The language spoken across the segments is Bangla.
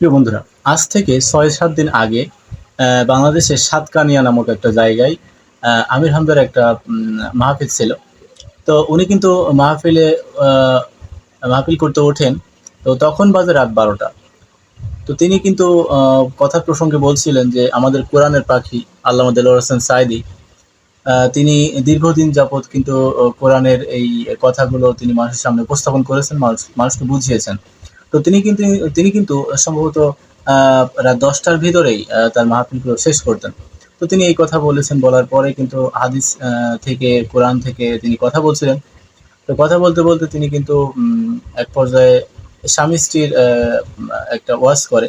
প্রিয় বন্ধুরা, আজ থেকে ছয় সাত দিন আগে বাংলাদেশের সাতকানিয়া নামক একটা জায়গায় আমির হামদার একটা মাহফিল ছিল। তো উনি কিন্তু মাহফিলে মাহফিল করতে ওঠেন। তো তখন বাজে রাত বারোটা। তো তিনি কিন্তু কথার প্রসঙ্গে বলছিলেন যে, আমাদের কোরআনের পাখি আল্লাহ দেলোয়ার হোসেন সাইদি তিনি দীর্ঘদিন যাবৎ কিন্তু কোরআনের এই কথাগুলো তিনি মানুষের সামনে উপস্থাপন করেছেন, মানুষ মানুষকে বুঝিয়েছেন। তো তিনি কিন্তু তিনি কিন্তু সম্ভবত রাত দশটার ভিতরেই তার মাহফিলগুলো শেষ করতেন। তো তিনি এই কথা বলেছেন বলার পরে কিন্তু হাদিস থেকে কোরআন থেকে তিনি কথা বলছিলেন। তো কথা বলতে বলতে তিনি কিন্তু এক পর্যায়ে স্বামী স্ত্রীর একটা ওয়াজ করে।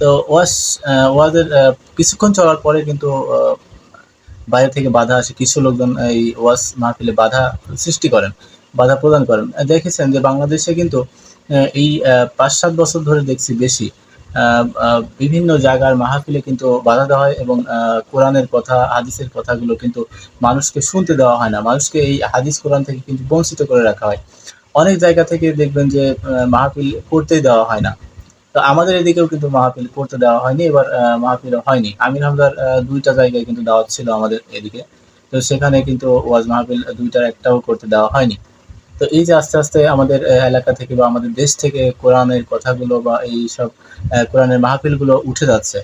তো আহ, ওয়াজের কিছুক্ষণ চলার পরে কিন্তু বাইরে থেকে বাধা আসে কিছু লোকজন এই ওয়াজ মাহফিলে বাধা সৃষ্টি করেন বাধা প্রদান করেন। দেখেছেন যে বাংলাদেশে কিন্তু এই পাঁচ সাত বছর ধরে দেখছি বেশি। বিভিন্ন জায়গার মাহফিলে কিন্তু বাধা দেওয়া হয় এবং কোরআনের কথা, হাদিসের কথাগুলো কিন্তু মানুষকে শুনতে দেওয়া হয় না। মানুষকে এই হাদিস, কোরআন থেকে কিন্তু বঞ্চিত করে রাখা হয়। অনেক জায়গা থেকে দেখবেন যে মাহফিল করতেই দেওয়া হয় না। তো আমাদের এদিকেও কিন্তু মাহফিল করতে দেওয়া হয়নি, এবার মাহফিল হয়নি। আমির হামদার দুইটা জায়গায় কিন্তু দাওয়াত ছিল আমাদের এদিকে। তো সেখানে কিন্তু ওয়াজ মাহফিল দুইটার একটাও করতে দেওয়া হয়নি। তো এই যে আস্তে আস্তে আমাদের এলাকা থেকে বা আমাদের দেশ থেকে কোরআনের কথাগুলো বা এই সব কোরআনের মাহফিলগুলো উঠে যাচ্ছে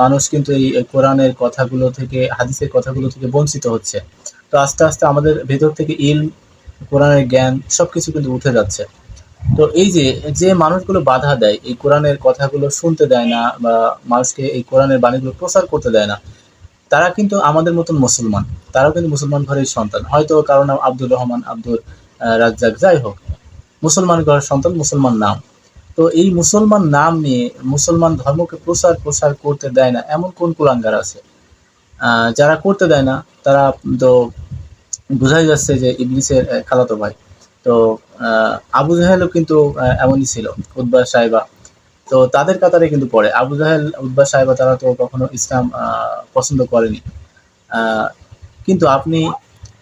মানুষ কিন্তু এই কোরআনের কথাগুলো থেকে হাদিসের কথাগুলো থেকে বঞ্চিত হচ্ছে। তো আস্তে আস্তে আমাদের ভেতর থেকে ইল কোরআনের জ্ঞান সবকিছু কিন্তু উঠে যাচ্ছে। তো এই যে যে মানুষগুলো বাধা দেয় এই কোরআনের কথাগুলো শুনতে দেয় না বা মানুষকে এই কোরআনের বাণীগুলো প্রচার করতে দেয় না তারা কিন্তু আমাদের মতন মুসলমান। তারাও কিন্তু মুসলমান ঘরের সন্তান। হয়তো কারও নাম আব্দুর রহমান আব্দুল আহ, রাজ্জাক, যাই হোক, মুসলমান ঘরের সন্তান, মুসলমান নাম। তো এই মুসলমান নাম নিয়ে মুসলমান ধর্মকে প্রচার প্রসার করতে দেয় না, এমন কোন কুলাঙ্গার আছে? যারা করতে দেয় না, তারা তো বোঝাই যাচ্ছে যে ইবলিসের খালাতো ভাই। তো আবু জাহেলও কিন্তু এমনই ছিল উদ্বাস সাহেবা। তো তাদের কাতারে কিন্তু পড়ে। আবু জাহেল উদ্বাস সাহেবা, তারা তো কখনো ইসলাম পছন্দ করেনি। কিন্তু আপনি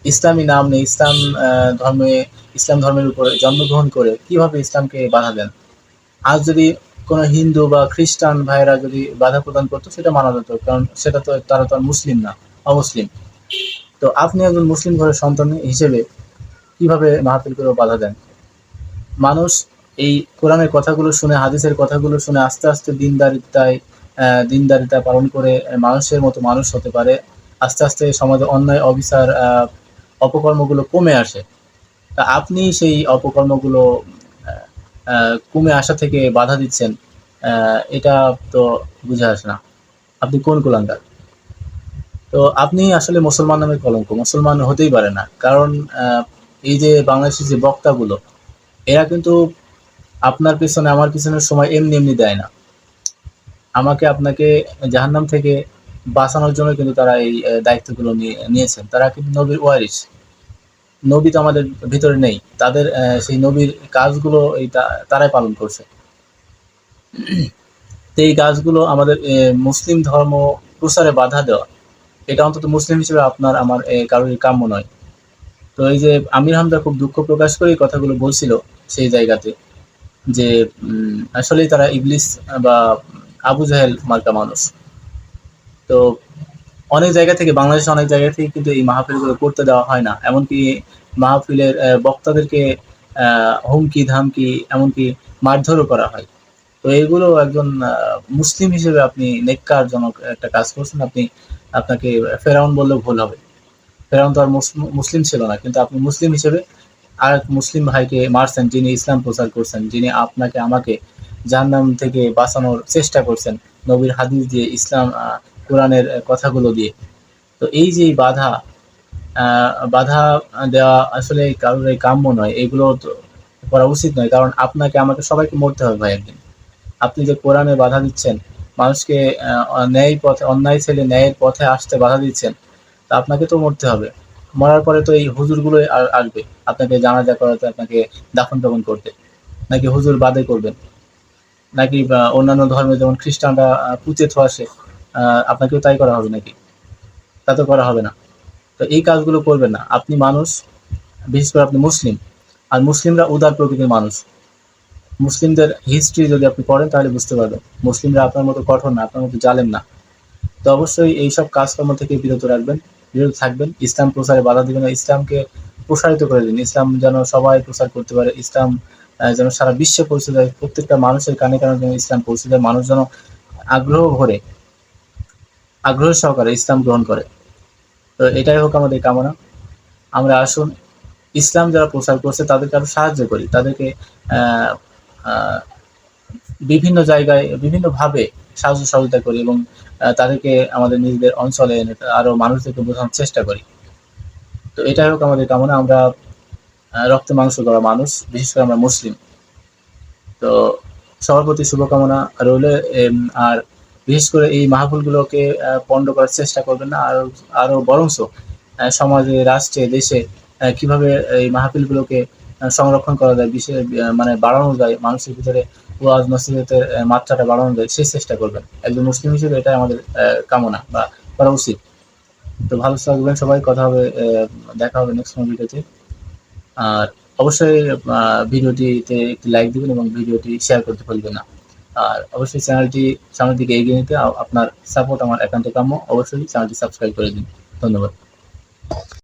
ইসলামী নাম নেই, ইসলাম ধর্মে, ইসলাম ধর্মের উপরে জন্মগ্রহণ করে কীভাবে ইসলামকে বাধা দেন আজ যদি কোনো হিন্দু বা খ্রিস্টান ভাইরা যদি বাধা প্রদান করতো, সেটা মানা যেত, কারণ সেটা তো, তারা তো আর মুসলিম না, অমুসলিম। তো আপনি একজন মুসলিম ঘরের সন্তান হিসেবে কীভাবে মাহফিল করে বাধা দেন? মানুষ এই কোরআনের কথাগুলো শুনে, হাদিসের কথাগুলো শুনে আস্তে আস্তে দিনদারিতায় দিনদারিতা পালন করে মানুষের মতো মানুষ হতে পারে। আস্তে আস্তে সমাজে অন্যায়, অবিচার অপকর্মগুলো কমে আসে। তা আপনি সেই অপকর্মগুলো কমে আসা থেকে বাধা দিচ্ছেন এটা তো বুঝে আসে না। আপনি কোন কুলাঙ্গার? তো আপনি আসলে মুসলমান নামের কলঙ্ক। মুসলমান হতেই পারে না। কারণ এই যে বাংলাদেশের যে বক্তাগুলো, এরা কিন্তু আপনার পিছনে, আমার পিছনের সময় এমনি এমনি দেয় না। আমাকে আপনাকে জাহান্নাম থেকে বাঁচানোর জন্য কিন্তু তারা এই দায়িত্বগুলো নিয়ে নিয়েছেন। তারা কিন্তু নবীর ওয়ারিস নবী তো আমাদের ভিতরে নেই। তাদের সেই নবীর কাজগুলো এই তারাই পালন করছে। তো এই কাজগুলো আমাদের মুসলিম ধর্ম প্রসারে বাধা দেওয়া এটা অন্তত মুসলিম হিসেবে আপনার আমার আহ, কারোরই কাম্য নয়। তো এই যে আমির হামদা খুব দুঃখ প্রকাশ করে এই কথাগুলো বলছিল সেই জায়গাতে যে উম, আসলেই তারা ইবলিস বা আবু জাহেল মার্কা মানুষ। তো অনেক জায়গা থেকে বাংলাদেশে অনেক জায়গা থেকে কিন্তু এই মাহফিলগুলো করতে দেওয়া হয় না। এমনকি মাহফিলের বক্তাদেরকে হুমকি, ধামকি, এমনকি মারধরও করা হয়। তো এগুলো একজন মুসলিম হিসেবে আপনি নেককারজনক একটা কাজ করছেন, আপনি আপনাকে ফেরাউন বললেও ভুল হবে। ফেরাউন তো আর মুসলিম ছিল না, কিন্তু আপনি মুসলিম হিসেবে আর এক মুসলিম ভাইকে মারছেন, যিনি ইসলাম প্রচার করছেন, যিনি আপনাকে, আমাকে জাহান্নাম থেকে বাঁচানোর চেষ্টা করছেন। নবীর হাদিস দিয়ে ইসলাম কোরআনের কথাগুলো দিয়ে। তো এই যে বাধা বাধা দেওয়া আসলে কারোর কাম্য নয়, এগুলো করা উচিত নয়, কারণ আপনাকে, আমাকে সবাইকে মরতে হবে ভাই একদিন। আপনি যে কোরআনে বাধা দিচ্ছেন, মানুষকে ন্যায় পথে, অন্যায় ছেলে ন্যায়ের পথে আসতে বাধা দিচ্ছেন, তা আপনাকে তো মরতে হবে। মরার পরে তো এই হুজুরগুলোই আর আসবে, আপনাকে জানাজা করাতে, আপনাকে দাফন টাফন করতে, নাকি হুজুর বাদে করবেন? নাকি অন্যান্য ধর্মে যেমন খ্রিস্টানরা পুঁতে আসে আপনাকেও তাই করা হবে নাকি? তা তো করা হবে না। তো এই কাজগুলো করবেন না। আপনি মানুষ, বিশেষ করে আপনি মুসলিম। আর মুসলিমরা উদার প্রকৃতির মানুষ। মুসলিমদের হিস্ট্রি যদি আপনি পড়েন, তাহলে বুঝতে পারবেন। মুসলিমরা আপনার মতো কঠোর না, আপনার মতো জালেন না। তো অবশ্যই এইসব কাজকর্ম থেকে বিরত রাখবেন, বিরত থাকবেন। ইসলাম প্রসারে বাধা দিবেন ইসলামকে প্রসারিত করে দিন। ইসলাম যেন সবাই প্রসার করতে পারে। ইসলাম যেন সারা বিশ্বে পৌঁছে যায়। প্রত্যেকটা মানুষের কানে কানে যেন ইসলাম পৌঁছে যায়। মানুষ যেন আগ্রহ ভরে আগ্রহ সহকারে ইসলাম গ্রহণ করে। তো এটাই হোক আমাদের কামনা। আমরা আসুন, ইসলাম যারা প্রচার করছে তাদেরকে আরও সাহায্য করি। তাদেরকে বিভিন্ন জায়গায় বিভিন্নভাবে সাহায্য সহযোগিতা করি এবং তাদেরকে আমাদের নিজেদের অঞ্চলে এনে আরও মানুষদেরকে বোঝানোর চেষ্টা করি। তো এটাই হোক আমাদের কামনা। আমরা রক্ত মাংস করা মানুষ, বিশেষ করে আমরা মুসলিম। তো সবার প্রতি শুভকামনা রইলে আর বিশেষ করে এই মাহফিলগুলোকে পণ্ড করার চেষ্টা করবেন না। আরও আরও বরঞ্চ আহ, সমাজে রাষ্ট্রে দেশে কীভাবে এই মাহফিলগুলোকে সংরক্ষণ করা যায় বিশেষ মানে বাড়ানো যায় মানুষের ভিতরে ওয়াজ নসিহতের মাত্রাটা বাড়ানো যায় সেই চেষ্টা করবেন। একজন মুসলিম হিসেবে এটাই আমাদের কামনা বা করা উচিত। তো ভালো থাকবেন সবাই কথা হবে দেখা হবে নেক্সট ভিডিওতে। আর অবশ্যই ভিডিওটিতে একটি লাইক দিবেন এবং ভিডিওটি শেয়ার করতে ভুলবেন না। আর অবশ্যই চ্যানেলটি সামনের দিকে এগিয়ে নিতে আপনার সাপোর্ট আমার একান্ত কাম্য। অবশ্যই চ্যানেলটি সাবস্ক্রাইব করে দিন। ধন্যবাদ।